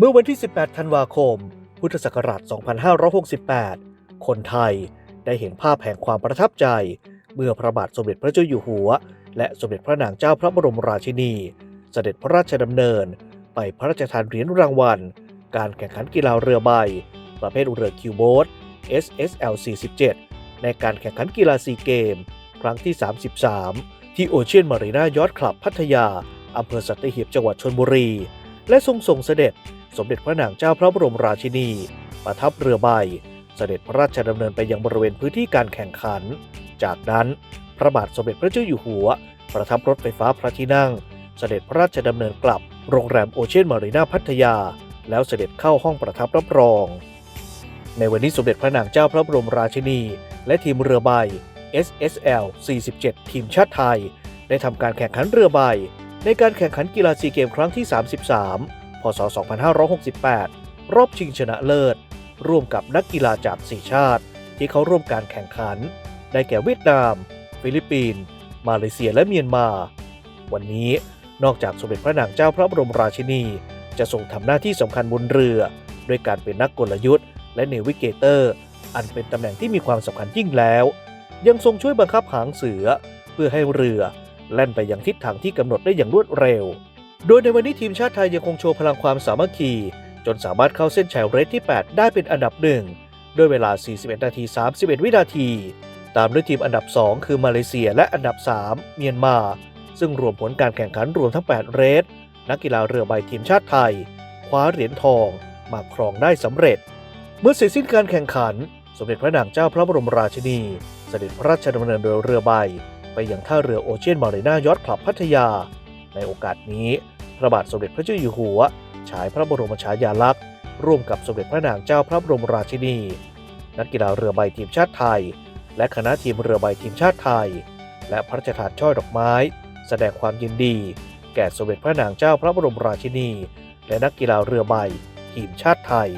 เมื่อวันที่ 18 ธันวาคม พุทธศักราช 2568 คนไทยได้เห็นภาพแห่งความประทับใจ เมื่อพระบาทสมเด็จพระเจ้าอยู่หัว และสมเด็จพระนางเจ้าพระบรมราชินี เสด็จพระราชดำเนิน ไปพระราชทานเหรียญรางวัล การแข่งขันกีฬาเรือใบ ประเภทเรือคิวโบ๊ท SSL 47 ในการแข่งขันกีฬาซีเกม ครั้งที่ 33 ที่โอเชียนมารีนายอทคลับพัทยาอำเภอสัตหีบจังหวัดชนบุรี และทรงส่งเสด็จ สมเด็จพระนางเจ้าพระบรมราชินี ประทับเรือใบ เสด็จพระราชดำเนินไปยังบริเวณพื้นที่การแข่งขัน จากนั้นพระบาทสมเด็จพระเจ้าอยู่หัว ประทับรถไฟฟ้าพระที่นั่ง เสด็จพระราชดำเนินกลับโรงแรมโอเชียนมารีนาพัทยา แล้วเสด็จเข้าห้องประทับรับรอง ในวันนี้สมเด็จพระนางเจ้าพระบรมราชินี และทีมเรือใบ SSL 47 ทีมชาติไทย ได้ทำการแข่งขันเรือใบ ในการแข่งขันกีฬาซีเกมครั้งที่ 33 ศ 2568 รอบชิงชนะเลิศ ร่วมกับนักกีฬาจาก 4 ชาติ ที่เขาร่วมการแข่งขัน ได้แก่เวียดนาม ฟิลิปปินส์มาเลเซียและเมียนมา วันนี้นอกจากสมเด็จพระนางเจ้าพระบรมราชินี จะทรงทำหน้าที่สำคัญบนเรือ ด้วยการเป็นนักกลยุทธ์ และเนวิเกเตอร์ อันเป็นตำแหน่งที่มีความสำคัญยิ่งแล้ว ยังทรงช่วยบังคับหางเสือ เพื่อให้เรือแล่นไปยังทิศทางที่กำหนดได้อย่างรวดเร็ว โดยในวันนี้ทีมชาติไทยยังคงโชว์พลังความสามัคคี จนสามารถเข้าเส้นชัยเรสที่ 8 ได้เป็นอันดับหนึ่งด้วยเวลา 41 นาที 31 วินาที ตามด้วยทีมอันดับ 2 คือมาเลเซียและอันดับ 3 เมียนมา ซึ่งรวมผลการแข่งขันรวมทั้ง 8 เรสนักกีฬาเรือใบทีมชาติไทย คว้าเหรียญทองมาครองได้สำเร็จ เมื่อเสร็จสิ้นการแข่งขัน สมเด็จพระนางเจ้าพระบรมราชินี เสด็จพระราชดำเนินโดยเรือใบ ไปยังท่าเรือโอเชียนมารีนายอทคลับพัทยา ในโอกาสนี้ พระบาทสมเด็จพระเจ้าอยู่หัว ฉายพระบรมฉายาลักษณ์ ร่วมกับสมเด็จพระนางเจ้าพระบรมราชินี นักกีฬาเรือใบทีมชาติไทย และคณะทีมเรือใบทีมชาติไทย และพระราชทานช่อดอกไม้ แสดงความยินดี แก่สมเด็จพระนางเจ้าพระบรมราชินี และนักกีฬาเรือใบทีมชาติไทย